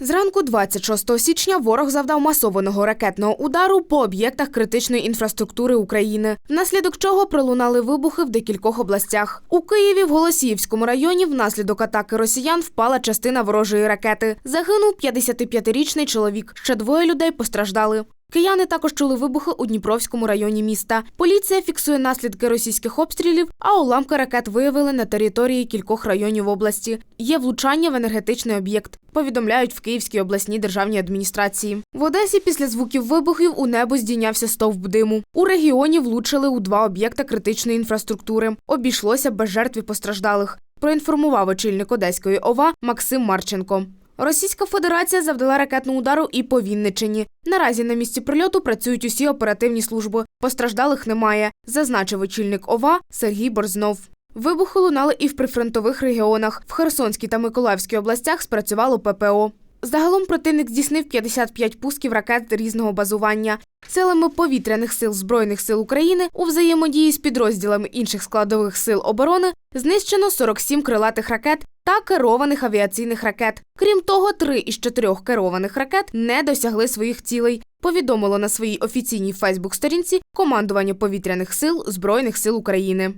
Зранку 26 січня ворог завдав масованого ракетного удару по об'єктах критичної інфраструктури України, внаслідок чого пролунали вибухи в декількох областях. У Києві в Голосіївському районі внаслідок атаки росіян впала частина ворожої ракети. Загинув 55-річний чоловік. Ще двоє людей постраждали. Кияни також чули вибухи у Дніпровському районі міста. Поліція фіксує наслідки російських обстрілів, а уламки ракет виявили на території кількох районів області. Є влучання в енергетичний об'єкт. Повідомляють в Київській обласній державній адміністрації. В Одесі після звуків вибухів у небо здійнявся стовп диму. У регіоні влучили у два об'єкта критичної інфраструктури. Обійшлося без жертв і постраждалих. Проінформував очільник Одеської ОВА Максим Марченко. Російська Федерація завдала ракетного удару і по Вінничині. Наразі на місці прильоту працюють усі оперативні служби. Постраждалих немає, зазначив очільник ОВА Сергій Борзнов. Вибухи лунали і в прифронтових регіонах. В Херсонській та Миколаївській областях спрацювало ППО. Загалом противник здійснив 55 пусків ракет різного базування. Силами повітряних сил Збройних сил України у взаємодії з підрозділами інших складових сил оборони знищено 47 крилатих ракет та керованих авіаційних ракет. Крім того, три із чотирьох керованих ракет не досягли своїх цілей. Повідомило на своїй офіційній Фейсбук-сторінці командування повітряних сил Збройних сил України.